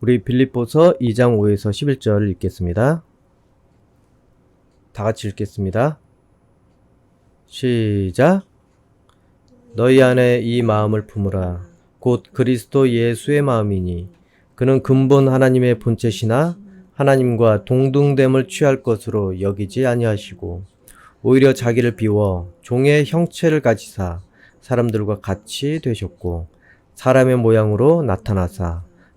우리 빌립보서 2장 5에서 11절 읽겠습니다. 다 같이 읽겠습니다. 시작. 너희 안에 이 마음을 품으라. 곧 그리스도 예수의 마음이니 그는 근본 하나님의 본체시나 하나님과 동등됨을 취할 것으로 여기지 아니하시고 오히려 자기를 비워 종의 형체를 가지사 사람들과 같이 되셨고 사람의 모양으로 나타나사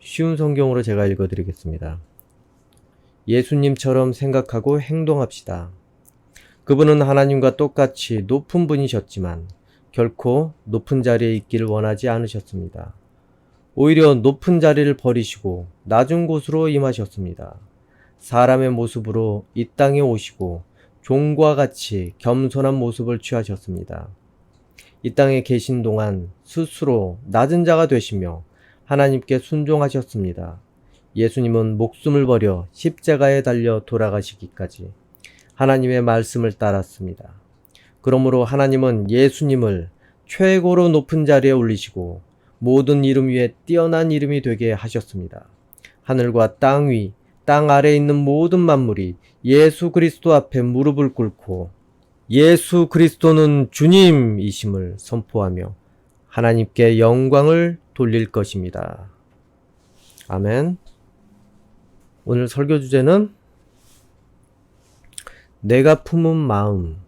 쉬운 성경으로 제가 읽어드리겠습니다. 예수님처럼 생각하고 행동합시다. 그분은 하나님과 똑같이 높은 분이셨지만 결코 높은 자리에 있기를 원하지 않으셨습니다. 오히려 높은 자리를 버리시고 낮은 곳으로 임하셨습니다. 사람의 모습으로 이 땅에 오시고 종과 같이 겸손한 모습을 취하셨습니다. 이 땅에 계신 동안 스스로 낮은 자가 되시며 하나님께 순종하셨습니다. 예수님은 목숨을 버려 십자가에 달려 돌아가시기까지 하나님의 말씀을 따랐습니다. 그러므로 하나님은 예수님을 최고로 높은 자리에 올리시고 모든 이름 위에 뛰어난 이름이 되게 하셨습니다. 하늘과 땅 위, 땅 아래에 있는 모든 만물이 예수 그리스도 앞에 무릎을 꿇고 예수 그리스도는 주님이심을 선포하며 하나님께 영광을 돌릴 것입니다. 아멘. 오늘 설교 주제는 내가 품은 마음.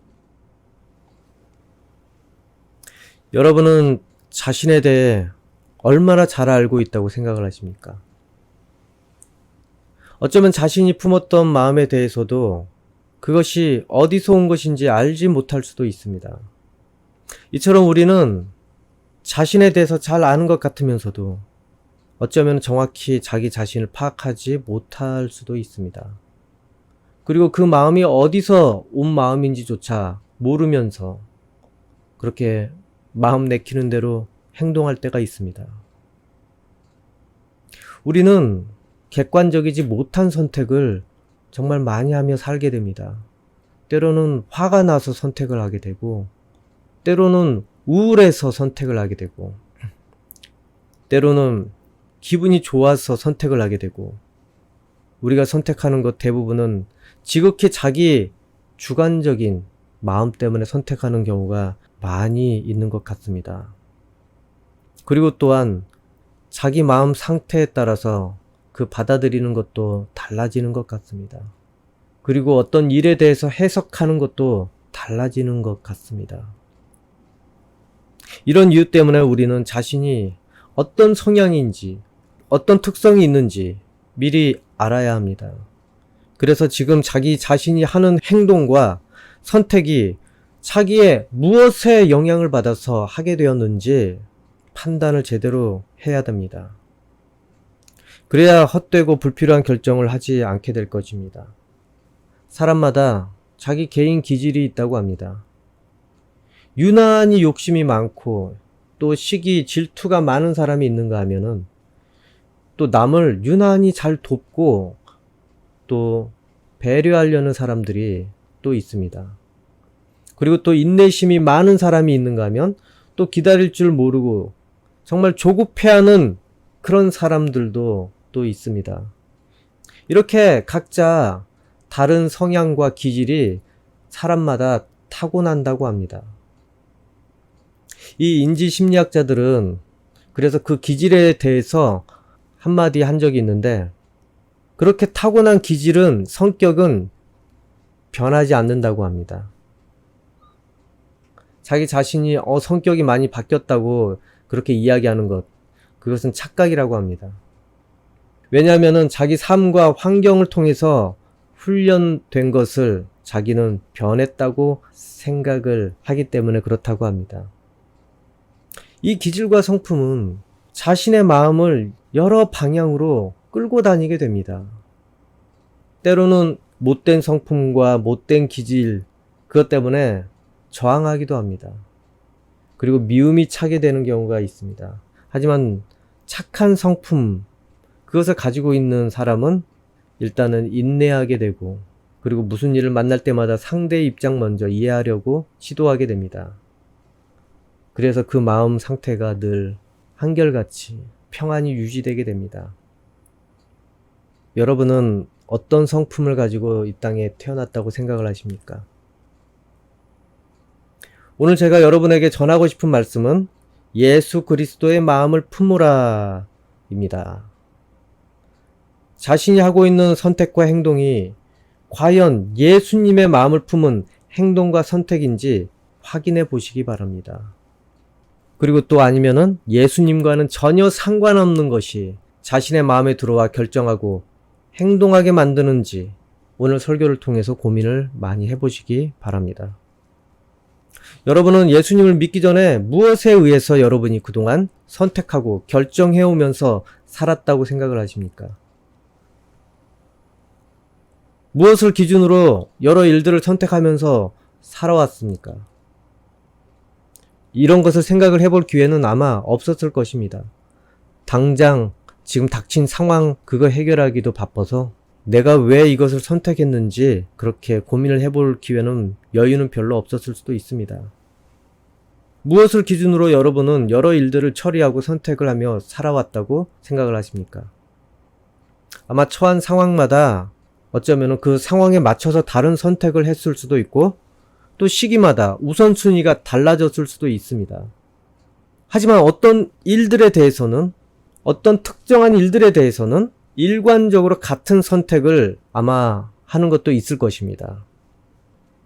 여러분은 자신에 대해 얼마나 잘 알고 있다고 생각을 하십니까? 어쩌면 자신이 품었던 마음에 대해서도 그것이 어디서 온 것인지 알지 못할 수도 있습니다. 이처럼 우리는 자신에 대해서 잘 아는 것 같으면서도 어쩌면 정확히 자기 자신을 파악하지 못할 수도 있습니다. 그리고 그 마음이 어디서 온 마음인지조차 모르면서 그렇게 마음 내키는 대로 행동할 때가 있습니다. 우리는 객관적이지 못한 선택을 정말 많이 하며 살게 됩니다. 때로는 화가 나서 선택을 하게 되고, 때로는 우울해서 선택을 하게 되고, 때로는 기분이 좋아서 선택을 하게 되고, 우리가 선택하는 것 대부분은 지극히 자기 주관적인 마음 때문에 선택하는 경우가 많이 있는 것 같습니다. 그리고 또한 자기 마음 상태에 따라서 그 받아들이는 것도 달라지는 것 같습니다. 그리고 어떤 일에 대해서 해석하는 것도 달라지는 것 같습니다. 이런 이유 때문에 우리는 자신이 어떤 성향인지, 어떤 특성이 있는지 미리 알아야 합니다. 그래서 지금 자기 자신이 하는 행동과 선택이 자기의 무엇에 영향을 받아서 하게 되었는지 판단을 제대로 해야 됩니다. 그래야 헛되고 불필요한 결정을 하지 않게 될 것입니다. 사람마다 자기 개인 기질이 있다고 합니다. 유난히 욕심이 많고 또 시기, 질투가 많은 사람이 있는가 하면은 또 남을 유난히 잘 돕고 또 배려하려는 사람들이 또 있습니다. 그리고 또 인내심이 많은 사람이 있는가 하면 또 기다릴 줄 모르고 정말 조급해하는 그런 사람들도 또 있습니다. 이렇게 각자 다른 성향과 기질이 사람마다 타고난다고 합니다. 이 인지 심리학자들은 그래서 그 기질에 대해서 한마디 한 적이 있는데 그렇게 타고난 기질은 성격은 변하지 않는다고 합니다. 자기 자신이 어 성격이 많이 바뀌었다고 그렇게 이야기하는 것 그것은 착각이라고 합니다. 왜냐하면은 자기 삶과 환경을 통해서 훈련된 것을 자기는 변했다고 생각을 하기 때문에 그렇다고 합니다. 이 기질과 성품은 자신의 마음을 여러 방향으로 끌고 다니게 됩니다. 때로는 못된 성품과 못된 기질, 그것 때문에 저항하기도 합니다. 그리고 미움이 차게 되는 경우가 있습니다. 하지만 착한 성품, 그것을 가지고 있는 사람은 일단은 인내하게 되고, 그리고 무슨 일을 만날 때마다 상대의 입장 먼저 이해하려고 시도하게 됩니다. 그래서 그 마음 상태가 늘 한결같이 평안이 유지되게 됩니다. 여러분은 어떤 성품을 가지고 이 땅에 태어났다고 생각을 하십니까? 오늘 제가 여러분에게 전하고 싶은 말씀은 예수 그리스도의 마음을 품으라 입니다. 자신이 하고 있는 선택과 행동이 과연 예수님의 마음을 품은 행동과 선택인지 확인해 보시기 바랍니다. 그리고 또 아니면은 예수님과는 전혀 상관없는 것이 자신의 마음에 들어와 결정하고 행동하게 만드는지 오늘 설교를 통해서 고민을 많이 해보시기 바랍니다. 여러분은 예수님을 믿기 전에 무엇에 의해서 여러분이 그동안 선택하고 결정해 오면서 살았다고 생각을 하십니까? 무엇을 기준으로 여러 일들을 선택하면서 살아왔습니까? 이런 것을 생각을 해볼 기회는 아마 없었을 것입니다. 당장 지금 닥친 상황 그거 해결하기도 바빠서 내가 왜 이것을 선택했는지 그렇게 고민을 해볼 기회는 여유는 별로 없었을 수도 있습니다. 무엇을 기준으로 여러분은 여러 일들을 처리하고 선택을 하며 살아왔다고 생각을 하십니까? 아마 처한 상황마다 어쩌면 그 상황에 맞춰서 다른 선택을 했을 수도 있고 또 시기마다 우선순위가 달라졌을 수도 있습니다. 하지만 어떤 일들에 대해서는 어떤 특정한 일들에 대해서는 일관적으로 같은 선택을 아마 하는 것도 있을 것입니다.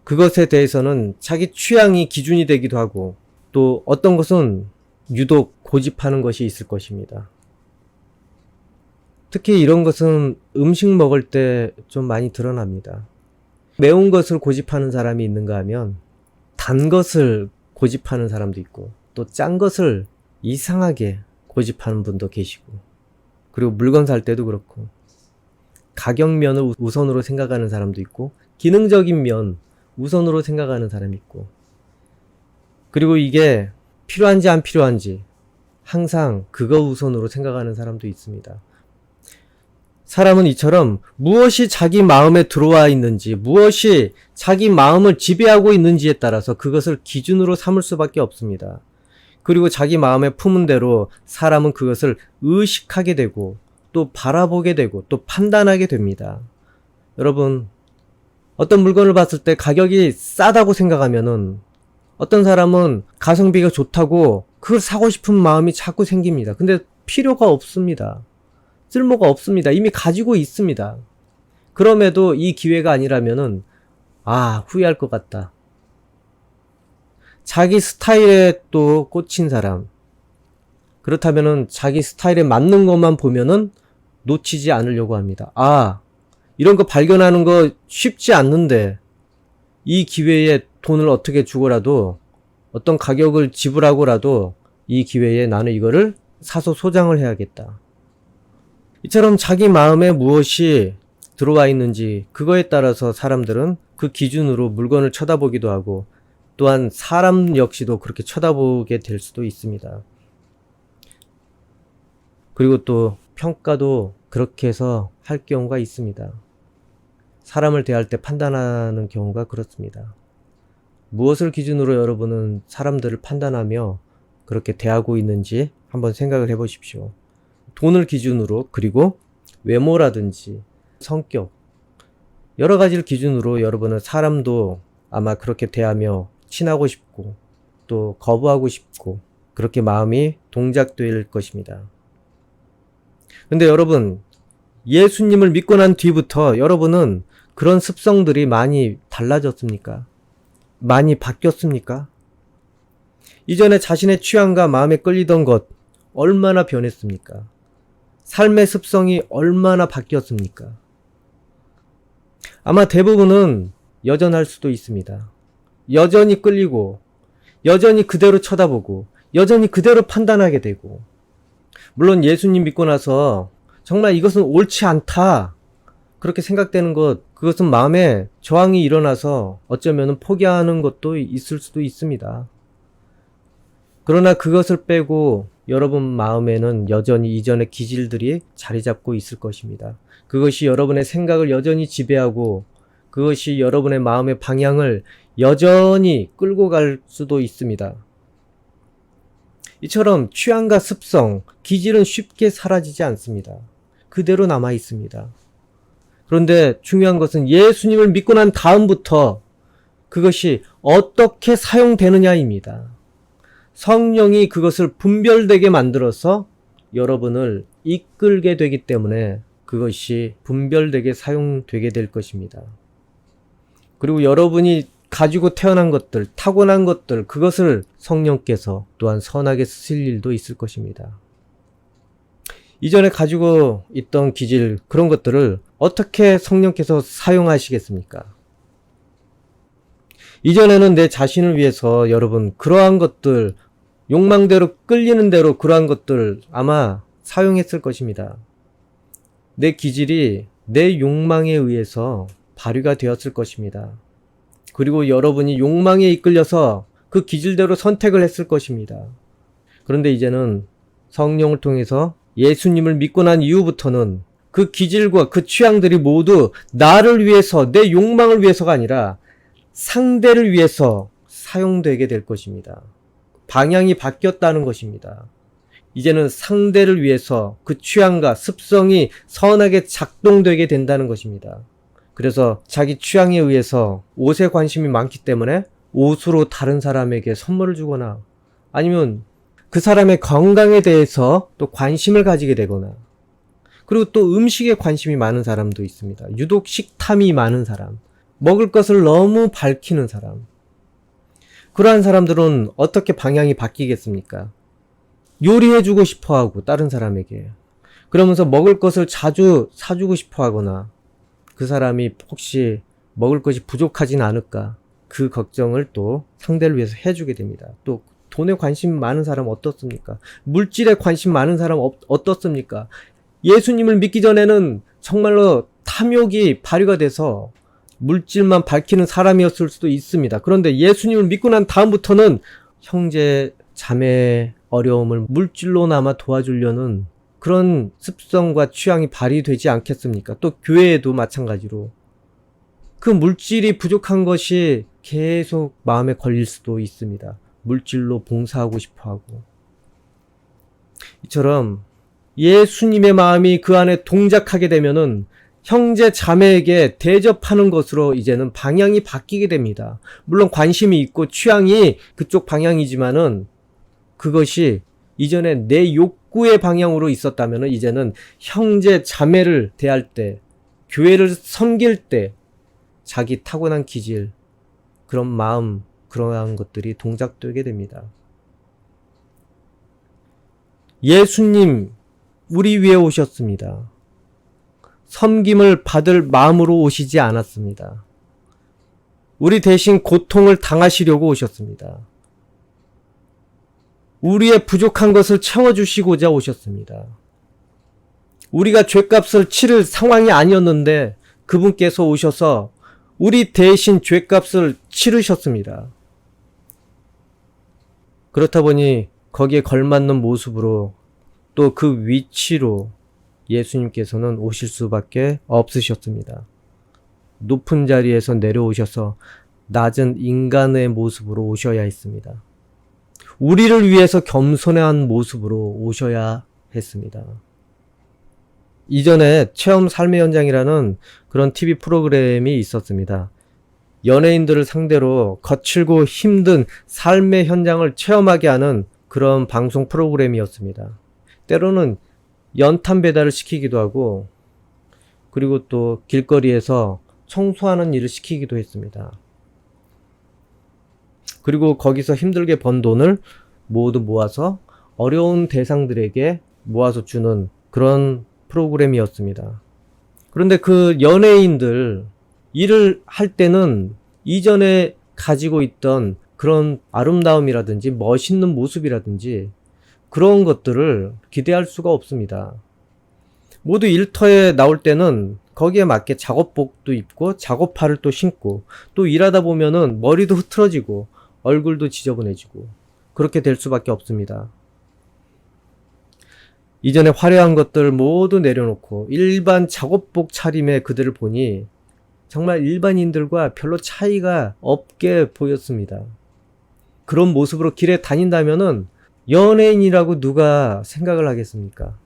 그것에 대해서는 자기 취향이 기준이 되기도 하고 또 어떤 것은 유독 고집하는 것이 있을 것입니다. 특히 이런 것은 음식 먹을 때 좀 많이 드러납니다. 매운 것을 고집하는 사람이 있는가 하면 단 것을 고집하는 사람도 있고 또 짠 것을 이상하게 고집하는 분도 계시고 그리고 물건 살 때도 그렇고 가격면을 우선으로 생각하는 사람도 있고 기능적인 면 우선으로 생각하는 사람이 있고 그리고 이게 필요한지 안 필요한지 항상 그거 우선으로 생각하는 사람도 있습니다. 사람은 이처럼 무엇이 자기 마음에 들어와 있는지, 무엇이 자기 마음을 지배하고 있는지에 따라서 그것을 기준으로 삼을 수밖에 없습니다. 그리고 자기 마음에 품은 대로 사람은 그것을 의식하게 되고 또 바라보게 되고 또 판단하게 됩니다. 여러분, 어떤 물건을 봤을 때 가격이 싸다고 생각하면은 어떤 사람은 가성비가 좋다고 그걸 사고 싶은 마음이 자꾸 생깁니다. 근데 필요가 없습니다. 쓸모가 없습니다. 이미 가지고 있습니다. 그럼에도 이 기회가 아니라면은 아, 후회할 것 같다. 자기 스타일에 또 꽂힌 사람. 그렇다면은 자기 스타일에 맞는 것만 보면은 놓치지 않으려고 합니다. 아, 이런 거 발견하는 거 쉽지 않는데 이 기회에 돈을 어떻게 주고라도 어떤 가격을 지불하고라도 이 기회에 나는 이거를 사서 소장을 해야겠다. 이처럼 자기 마음에 무엇이 들어와 있는지 그거에 따라서 사람들은 그 기준으로 물건을 쳐다보기도 하고 또한 사람 역시도 그렇게 쳐다보게 될 수도 있습니다. 그리고 또 평가도 그렇게 해서 할 경우가 있습니다. 사람을 대할 때 판단하는 경우가 그렇습니다. 무엇을 기준으로 여러분은 사람들을 판단하며 그렇게 대하고 있는지 한번 생각을 해 보십시오. 돈을 기준으로 그리고 외모라든지 성격 여러 가지를 기준으로 여러분은 사람도 아마 그렇게 대하며 친하고 싶고 또 거부하고 싶고 그렇게 마음이 동작될 것입니다. 근데 여러분 예수님을 믿고 난 뒤부터 여러분은 그런 습성들이 많이 달라졌습니까? 많이 바뀌었습니까? 이전에 자신의 취향과 마음에 끌리던 것 얼마나 변했습니까? 삶의 습성이 얼마나 바뀌었습니까? 아마 대부분은 여전할 수도 있습니다. 여전히 끌리고, 여전히 그대로 쳐다보고, 여전히 그대로 판단하게 되고, 물론 예수님 믿고 나서 정말 이것은 옳지 않다. 그렇게 생각되는 것, 그것은 마음에 저항이 일어나서 어쩌면 포기하는 것도 있을 수도 있습니다. 그러나 그것을 빼고 여러분 마음에는 여전히 이전의 기질들이 자리 잡고 있을 것입니다. 그것이 여러분의 생각을 여전히 지배하고 그것이 여러분의 마음의 방향을 여전히 끌고 갈 수도 있습니다. 이처럼 취향과 습성, 기질은 쉽게 사라지지 않습니다. 그대로 남아 있습니다. 그런데 중요한 것은 예수님을 믿고 난 다음부터 그것이 어떻게 사용되느냐입니다. 성령이 그것을 분별되게 만들어서 여러분을 이끌게 되기 때문에 그것이 분별되게 사용되게 될 것입니다. 그리고 여러분이 가지고 태어난 것들, 타고난 것들, 그것을 성령께서 또한 선하게 쓰실 일도 있을 것입니다. 이전에 가지고 있던 기질, 그런 것들을 어떻게 성령께서 사용하시겠습니까? 이전에는 내 자신을 위해서 여러분, 그러한 것들, 욕망대로 끌리는 대로 그러한 것들 아마 사용했을 것입니다. 내 기질이 내 욕망에 의해서 발휘가 되었을 것입니다. 그리고 여러분이 욕망에 이끌려서 그 기질대로 선택을 했을 것입니다. 그런데 이제는 성령을 통해서 예수님을 믿고 난 이후부터는 그 기질과 그 취향들이 모두 나를 위해서, 내 욕망을 위해서가 아니라 상대를 위해서 사용되게 될 것입니다. 방향이 바뀌었다는 것입니다. 이제는 상대를 위해서 그 취향과 습성이 선하게 작동되게 된다는 것입니다. 그래서 자기 취향에 의해서 옷에 관심이 많기 때문에 옷으로 다른 사람에게 선물을 주거나 아니면 그 사람의 건강에 대해서 또 관심을 가지게 되거나 그리고 또 음식에 관심이 많은 사람도 있습니다. 유독 식탐이 많은 사람, 먹을 것을 너무 밝히는 사람. 그러한 사람들은 어떻게 방향이 바뀌겠습니까? 요리해주고 싶어 하고, 다른 사람에게. 그러면서 먹을 것을 자주 사주고 싶어 하거나, 그 사람이 혹시 먹을 것이 부족하진 않을까, 그 걱정을 또 상대를 위해서 해주게 됩니다. 또 돈에 관심 많은 사람 어떻습니까? 물질에 관심 많은 사람 어, 어떻습니까? 예수님을 믿기 전에는 정말로 탐욕이 발휘가 돼서 물질만 밝히는 사람이었을 수도 있습니다. 그런데 예수님을 믿고 난 다음부터는 형제, 자매 어려움을 물질로나마 도와주려는 그런 습성과 취향이 발휘되지 않겠습니까? 또 교회에도 마찬가지로 그 물질이 부족한 것이 계속 마음에 걸릴 수도 있습니다. 물질로 봉사하고 싶어 하고. 이처럼 예수님의 마음이 그 안에 동작하게 되면은 형제 자매에게 대접하는 것으로 이제는 방향이 바뀌게 됩니다. 물론 관심이 있고 취향이 그쪽 방향이지만은 그것이 이전에 내 욕구의 방향으로 있었다면은 이제는 형제 자매를 대할 때, 교회를 섬길 때 자기 타고난 기질, 그런 마음, 그러한 것들이 동작되게 됩니다. 예수님, 우리 위에 오셨습니다. 섬김을 받을 마음으로 오시지 않았습니다. 우리 대신 고통을 당하시려고 오셨습니다. 우리의 부족한 것을 채워주시고자 오셨습니다. 우리가 죄값을 치를 상황이 아니었는데 그분께서 오셔서 우리 대신 죄값을 치르셨습니다. 그렇다 보니 거기에 걸맞는 모습으로 또 그 위치로 예수님께서는 오실 수밖에 없으셨습니다. 높은 자리에서 내려오셔서 낮은 인간의 모습으로 오셔야 했습니다. 우리를 위해서 겸손한 모습으로 오셔야 했습니다. 이전에 체험 삶의 현장이라는 그런 TV 프로그램이 있었습니다. 연예인들을 상대로 거칠고 힘든 삶의 현장을 체험하게 하는 그런 방송 프로그램이었습니다. 때로는 연탄 배달을 시키기도 하고 그리고 또 길거리에서 청소하는 일을 시키기도 했습니다. 그리고 거기서 힘들게 번 돈을 모두 모아서 어려운 대상들에게 모아서 주는 그런 프로그램이었습니다. 그런데 그 연예인들 일을 할 때는 이전에 가지고 있던 그런 아름다움이라든지 멋있는 모습이라든지 그런 것들을 기대할 수가 없습니다. 모두 일터에 나올 때는 거기에 맞게 작업복도 입고 작업화를 또 신고 또 일하다 보면은 머리도 흐트러지고 얼굴도 지저분해지고 그렇게 될 수밖에 없습니다. 이전에 화려한 것들 모두 내려놓고 일반 작업복 차림의 그들을 보니 정말 일반인들과 별로 차이가 없게 보였습니다. 그런 모습으로 길에 다닌다면은 연예인이라고 누가 생각을 하겠습니까?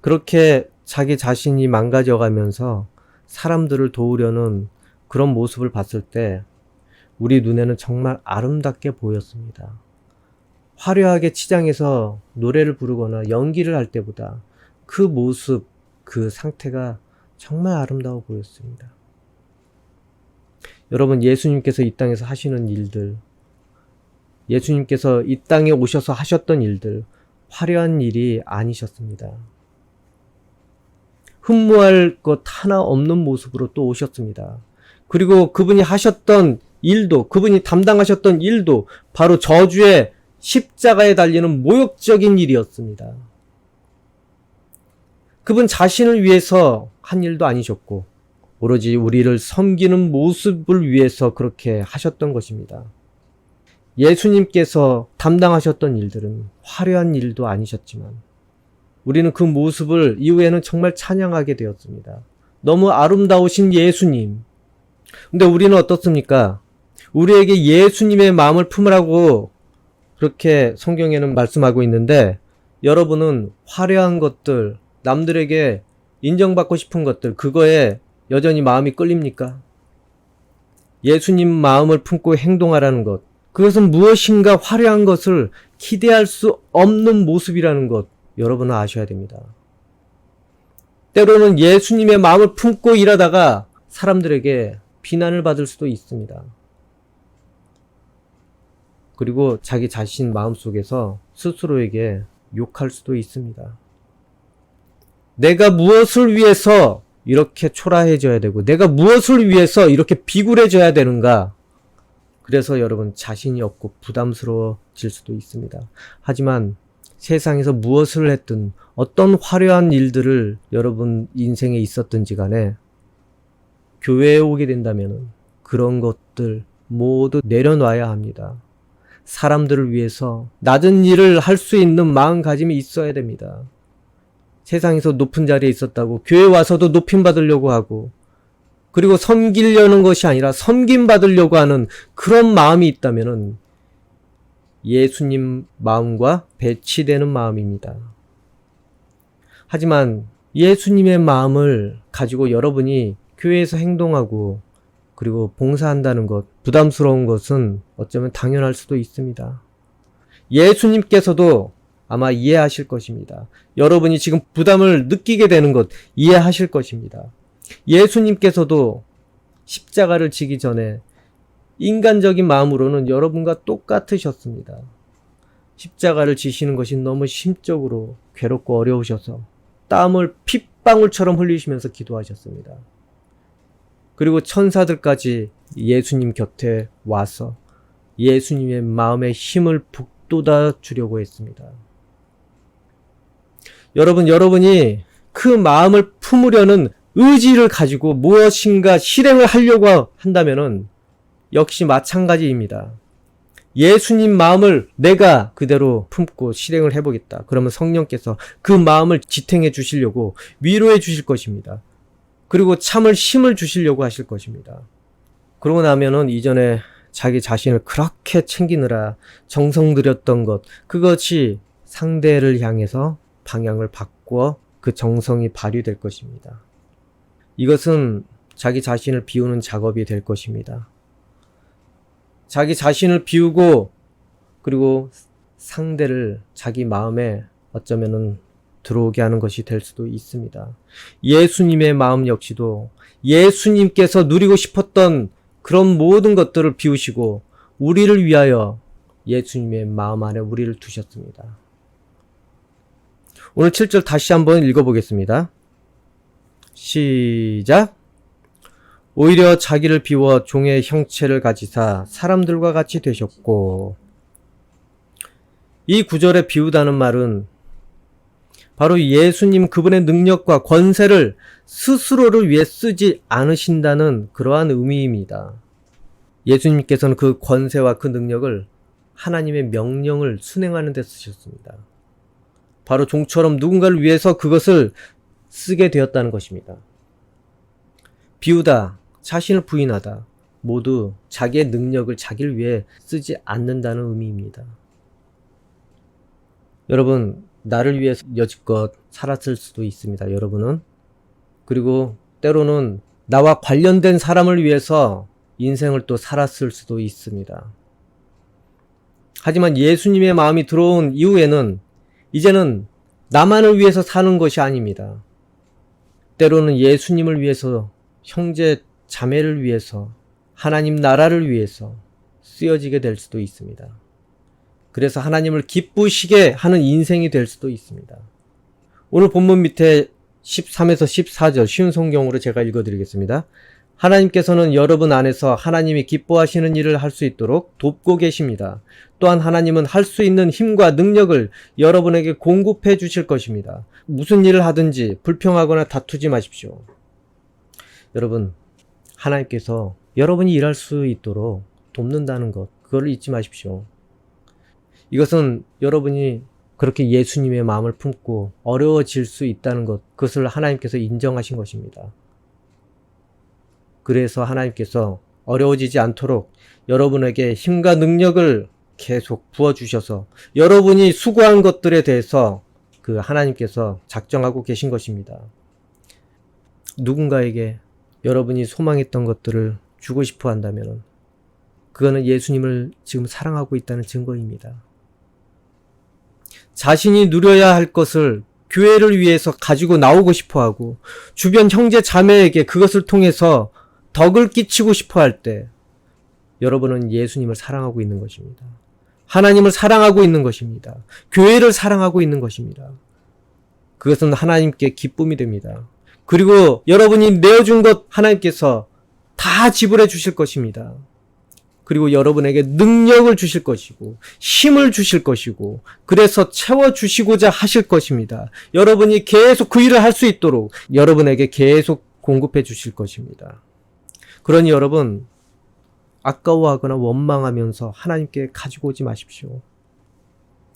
그렇게 자기 자신이 망가져 가면서 사람들을 도우려는 그런 모습을 봤을 때 우리 눈에는 정말 아름답게 보였습니다. 화려하게 치장해서 노래를 부르거나 연기를 할 때보다 그 모습, 그 상태가 정말 아름다워 보였습니다. 여러분, 예수님께서 이 땅에서 하시는 일들, 예수님께서 이 땅에 오셔서 하셨던 일들, 화려한 일이 아니셨습니다. 흠모할 것 하나 없는 모습으로 또 오셨습니다. 그리고 그분이 하셨던 일도, 그분이 담당하셨던 일도 바로 저주의 십자가에 달리는 모욕적인 일이었습니다. 그분 자신을 위해서 한 일도 아니셨고, 오로지 우리를 섬기는 모습을 위해서 그렇게 하셨던 것입니다. 예수님께서 담당하셨던 일들은 화려한 일도 아니셨지만, 우리는 그 모습을 이후에는 정말 찬양하게 되었습니다. 너무 아름다우신 예수님. 근데 우리는 어떻습니까? 우리에게 예수님의 마음을 품으라고 그렇게 성경에는 말씀하고 있는데 여러분은 화려한 것들, 남들에게 인정받고 싶은 것들, 그거에 여전히 마음이 끌립니까? 예수님 마음을 품고 행동하라는 것. 그것은 무엇인가 화려한 것을 기대할 수 없는 모습이라는 것. 여러분은 아셔야 됩니다. 때로는 예수님의 마음을 품고 일하다가 사람들에게 비난을 받을 수도 있습니다. 그리고 자기 자신 마음속에서 스스로에게 욕할 수도 있습니다. 내가 무엇을 위해서 이렇게 초라해져야 되고, 내가 무엇을 위해서 이렇게 비굴해져야 되는가? 그래서 여러분 자신이 없고 부담스러워질 수도 있습니다. 하지만 세상에서 무엇을 했든 어떤 화려한 일들을 여러분 인생에 있었든지 간에 교회에 오게 된다면 그런 것들 모두 내려놔야 합니다. 사람들을 위해서 낮은 일을 할 수 있는 마음가짐이 있어야 됩니다. 세상에서 높은 자리에 있었다고 교회 와서도 높임 받으려고 하고 그리고 섬기려는 것이 아니라 섬김 받으려고 하는 그런 마음이 있다면은 예수님 마음과 배치되는 마음입니다. 하지만 예수님의 마음을 가지고 여러분이 교회에서 행동하고 그리고 봉사한다는 것, 부담스러운 것은 어쩌면 당연할 수도 있습니다. 예수님께서도 아마 이해하실 것입니다. 여러분이 지금 부담을 느끼게 되는 것 이해하실 것입니다. 예수님께서도 십자가를 지기 전에 인간적인 마음으로는 여러분과 똑같으셨습니다. 십자가를 지시는 것이 너무 심적으로 괴롭고 어려우셔서 땀을 핏방울처럼 흘리시면서 기도하셨습니다. 그리고 천사들까지 예수님 곁에 와서 예수님의 마음에 힘을 북돋아 주려고 했습니다. 여러분, 여러분이 그 마음을 품으려는 의지를 가지고 무엇인가 실행을 하려고 한다면은 역시 마찬가지입니다. 예수님 마음을 내가 그대로 품고 실행을 해보겠다. 그러면 성령께서 그 마음을 지탱해 주시려고 위로해 주실 것입니다. 그리고 참을 힘을 주시려고 하실 것입니다. 그러고 나면은 이전에 자기 자신을 그렇게 챙기느라 정성 들였던 것, 그것이 상대를 향해서 방향을 바꾸어 그 정성이 발휘될 것입니다. 이것은 자기 자신을 비우는 작업이 될 것입니다. 자기 자신을 비우고 그리고 상대를 자기 마음에 어쩌면은 들어오게 하는 것이 될 수도 있습니다. 예수님의 마음 역시도 예수님께서 누리고 싶었던 그런 모든 것들을 비우시고 우리를 위하여 예수님의 마음 안에 우리를 두셨습니다. 오늘 7절 다시 한번 읽어보겠습니다. 시작. 오히려 자기를 비워 종의 형체를 가지사 사람들과 같이 되셨고 이 구절에 비우다는 말은 바로 예수님 그분의 능력과 권세를 스스로를 위해 쓰지 않으신다는 그러한 의미입니다. 예수님께서는 그 권세와 그 능력을 하나님의 명령을 순행하는 데 쓰셨습니다. 바로 종처럼 누군가를 위해서 그것을 쓰게 되었다는 것입니다. 비우다, 자신을 부인하다, 모두 자기의 능력을 자기를 위해 쓰지 않는다는 의미입니다. 여러분, 나를 위해서 여지껏 살았을 수도 있습니다. 여러분은. 그리고 때로는 나와 관련된 사람을 위해서 인생을 또 살았을 수도 있습니다. 하지만 예수님의 마음이 들어온 이후에는 이제는 나만을 위해서 사는 것이 아닙니다. 때로는 예수님을 위해서, 형제, 자매를 위해서, 하나님 나라를 위해서 쓰여지게 될 수도 있습니다. 그래서 하나님을 기쁘시게 하는 인생이 될 수도 있습니다. 오늘 본문 밑에 13에서 14절 쉬운 성경으로 제가 읽어드리겠습니다. 하나님께서는 여러분 안에서 하나님이 기뻐하시는 일을 할 수 있도록 돕고 계십니다. 또한 하나님은 할 수 있는 힘과 능력을 여러분에게 공급해 주실 것입니다. 무슨 일을 하든지 불평하거나 다투지 마십시오. 여러분, 하나님께서 여러분이 일할 수 있도록 돕는다는 것, 그걸 잊지 마십시오. 이것은 여러분이 그렇게 예수님의 마음을 품고 어려워질 수 있다는 것, 그것을 하나님께서 인정하신 것입니다. 그래서 하나님께서 어려워지지 않도록 여러분에게 힘과 능력을 계속 부어주셔서 여러분이 수고한 것들에 대해서 그 하나님께서 작정하고 계신 것입니다. 누군가에게 여러분이 소망했던 것들을 주고 싶어 한다면 그거는 예수님을 지금 사랑하고 있다는 증거입니다. 자신이 누려야 할 것을 교회를 위해서 가지고 나오고 싶어 하고 주변 형제 자매에게 그것을 통해서 덕을 끼치고 싶어 할 때 여러분은 예수님을 사랑하고 있는 것입니다. 하나님을 사랑하고 있는 것입니다. 교회를 사랑하고 있는 것입니다. 그것은 하나님께 기쁨이 됩니다. 그리고 여러분이 내어준 것 하나님께서 다 지불해 주실 것입니다. 그리고 여러분에게 능력을 주실 것이고 힘을 주실 것이고 그래서 채워 주시고자 하실 것입니다. 여러분이 계속 그 일을 할 수 있도록 여러분에게 계속 공급해 주실 것입니다. 그러니 여러분 아까워하거나 원망하면서 하나님께 가지고 오지 마십시오.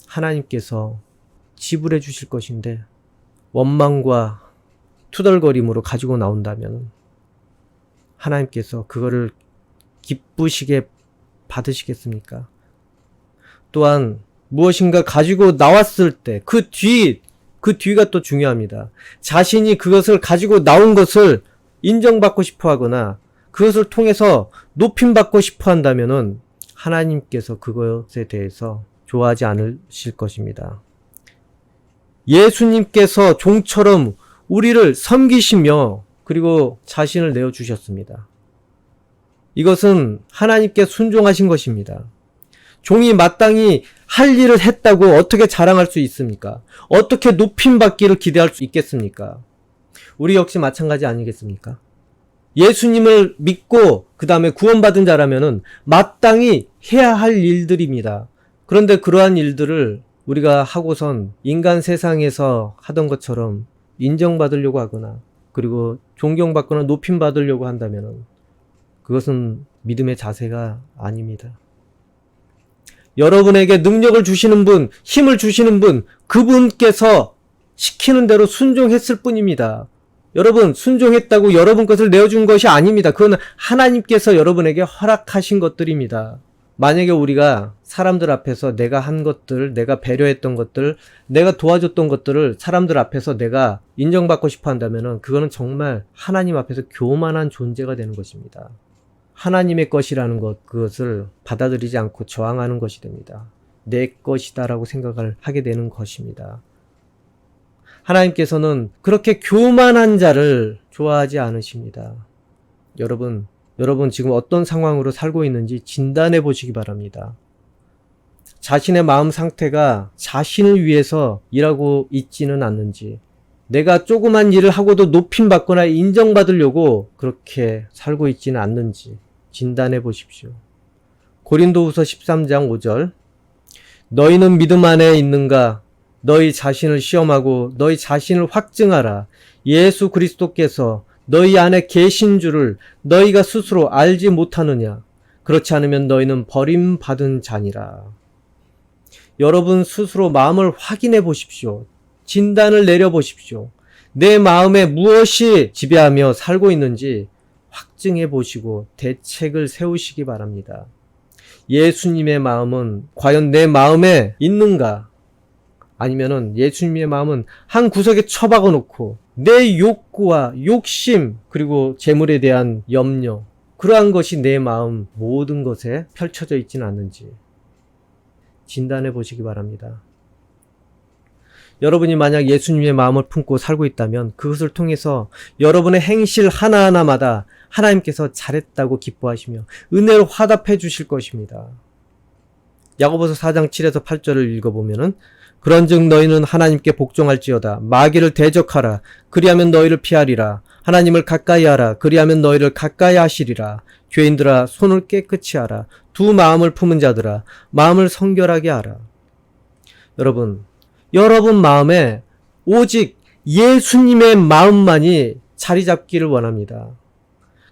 하나님께서 지불해 주실 것인데 원망과 투덜거림으로 가지고 나온다면 하나님께서 그거를 기쁘시게 받으시겠습니까? 또한 무엇인가 가지고 나왔을 때 그 뒤, 그 뒤가 또 중요합니다. 자신이 그것을 가지고 나온 것을 인정받고 싶어 하거나 그것을 통해서 높임받고 싶어 한다면은 하나님께서 그것에 대해서 좋아하지 않으실 것입니다. 예수님께서 종처럼 우리를 섬기시며 그리고 자신을 내어주셨습니다. 이것은 하나님께 순종하신 것입니다. 종이 마땅히 할 일을 했다고 어떻게 자랑할 수 있습니까? 어떻게 높임받기를 기대할 수 있겠습니까? 우리 역시 마찬가지 아니겠습니까? 예수님을 믿고 그 다음에 구원받은 자라면은 마땅히 해야 할 일들입니다. 그런데 그러한 일들을 우리가 하고선 인간 세상에서 하던 것처럼 인정받으려고 하거나 그리고 존경받거나 높임받으려고 한다면은 그것은 믿음의 자세가 아닙니다. 여러분에게 능력을 주시는 분, 힘을 주시는 분, 그분께서 시키는 대로 순종했을 뿐입니다. 여러분, 순종했다고 여러분 것을 내어준 것이 아닙니다. 그건 하나님께서 여러분에게 허락하신 것들입니다. 만약에 우리가 사람들 앞에서 내가 한 것들, 내가 배려했던 것들, 내가 도와줬던 것들을 사람들 앞에서 내가 인정받고 싶어 한다면 그거는 정말 하나님 앞에서 교만한 존재가 되는 것입니다. 하나님의 것이라는 것, 그것을 받아들이지 않고 저항하는 것이 됩니다. 내 것이다라고 생각을 하게 되는 것입니다. 하나님께서는 그렇게 교만한 자를 좋아하지 않으십니다. 여러분, 여러분 지금 어떤 상황으로 살고 있는지 진단해 보시기 바랍니다. 자신의 마음 상태가 자신을 위해서 일하고 있지는 않는지, 내가 조그만 일을 하고도 높임받거나 인정받으려고 그렇게 살고 있지는 않는지, 진단해 보십시오. 고린도후서 13장 5절 너희는 믿음 안에 있는가 너희 자신을 시험하고 너희 자신을 확증하라. 예수 그리스도께서 너희 안에 계신 줄을 너희가 스스로 알지 못하느냐? 그렇지 않으면 너희는 버림받은 자니라. 여러분 스스로 마음을 확인해 보십시오. 진단을 내려 보십시오. 내 마음에 무엇이 지배하며 살고 있는지 확증해 보시고 대책을 세우시기 바랍니다. 예수님의 마음은 과연 내 마음에 있는가? 아니면은 예수님의 마음은 한 구석에 처박아 놓고 내 욕구와 욕심 그리고 재물에 대한 염려 그러한 것이 내 마음 모든 것에 펼쳐져 있지는 않는지 진단해 보시기 바랍니다. 여러분이 만약 예수님의 마음을 품고 살고 있다면 그것을 통해서 여러분의 행실 하나하나마다 하나님께서 잘했다고 기뻐하시며 은혜로 화답해 주실 것입니다. 야고보서 4장 7에서 8절을 읽어보면은 그런즉 너희는 하나님께 복종할지어다. 마귀를 대적하라. 그리하면 너희를 피하리라. 하나님을 가까이 하라. 그리하면 너희를 가까이 하시리라. 죄인들아 손을 깨끗이 하라. 두 마음을 품은 자들아 마음을 성결하게 하라. 여러분 여러분 마음에 오직 예수님의 마음만이 자리 잡기를 원합니다.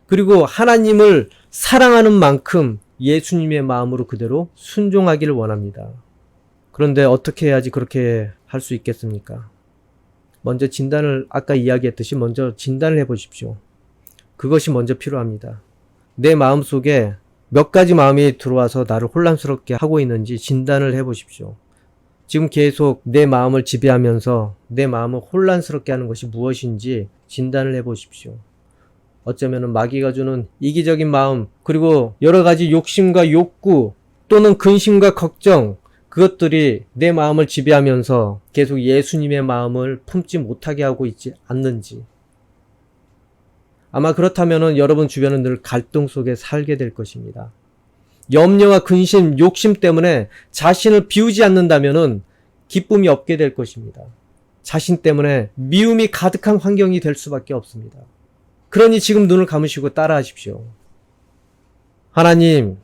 그리고 하나님을 사랑하는 만큼 예수님의 마음으로 그대로 순종하기를 원합니다. 그런데 어떻게 해야지 그렇게 할 수 있겠습니까? 먼저 진단을 아까 이야기했듯이 먼저 진단을 해 보십시오. 그것이 먼저 필요합니다. 내 마음 속에 몇 가지 마음이 들어와서 나를 혼란스럽게 하고 있는지 진단을 해 보십시오. 지금 계속 내 마음을 지배하면서 내 마음을 혼란스럽게 하는 것이 무엇인지 진단을 해 보십시오. 어쩌면 마귀가 주는 이기적인 마음, 그리고 여러 가지 욕심과 욕구, 또는 근심과 걱정, 그것들이 내 마음을 지배하면서 계속 예수님의 마음을 품지 못하게 하고 있지 않는지. 아마 그렇다면 여러분 주변은 늘 갈등 속에 살게 될 것입니다. 염려와 근심, 욕심 때문에 자신을 비우지 않는다면 기쁨이 없게 될 것입니다. 자신 때문에 미움이 가득한 환경이 될 수밖에 없습니다. 그러니 지금 눈을 감으시고 따라하십시오. 하나님,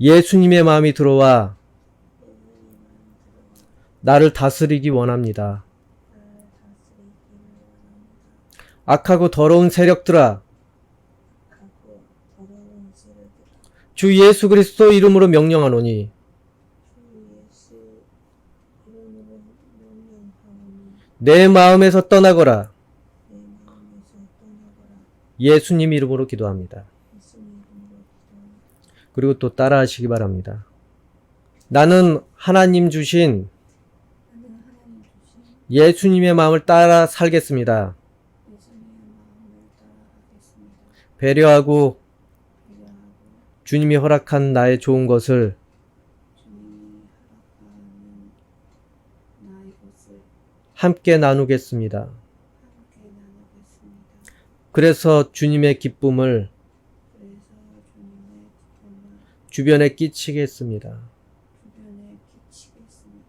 예수님의 마음이 들어와 나를 다스리기 원합니다. 악하고 더러운 세력들아. 주 예수 그리스도 이름으로 명령하노니 내 마음에서 떠나거라. 예수님 이름으로 기도합니다. 그리고 또 따라 하시기 바랍니다. 나는 하나님 주신 나는 하나님 주신 예수님의 마음을 따라 살겠습니다. 배려하고 주님이 허락한 나의 좋은 것을 함께 나누겠습니다. 그래서 주님의 기쁨을 주변에 끼치겠습니다. 주변에 끼치겠습니다.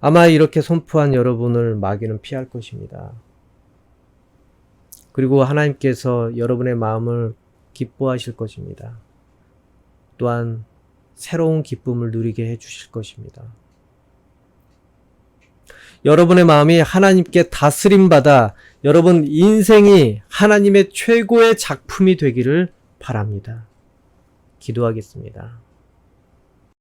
아마 이렇게 선포한 여러분을 마귀는 피할 것입니다. 그리고 하나님께서 여러분의 마음을 기뻐하실 것입니다. 또한 새로운 기쁨을 누리게 해 주실 것입니다. 여러분의 마음이 하나님께 다스림받아 여러분 인생이 하나님의 최고의 작품이 되기를 바랍니다. 기도하겠습니다.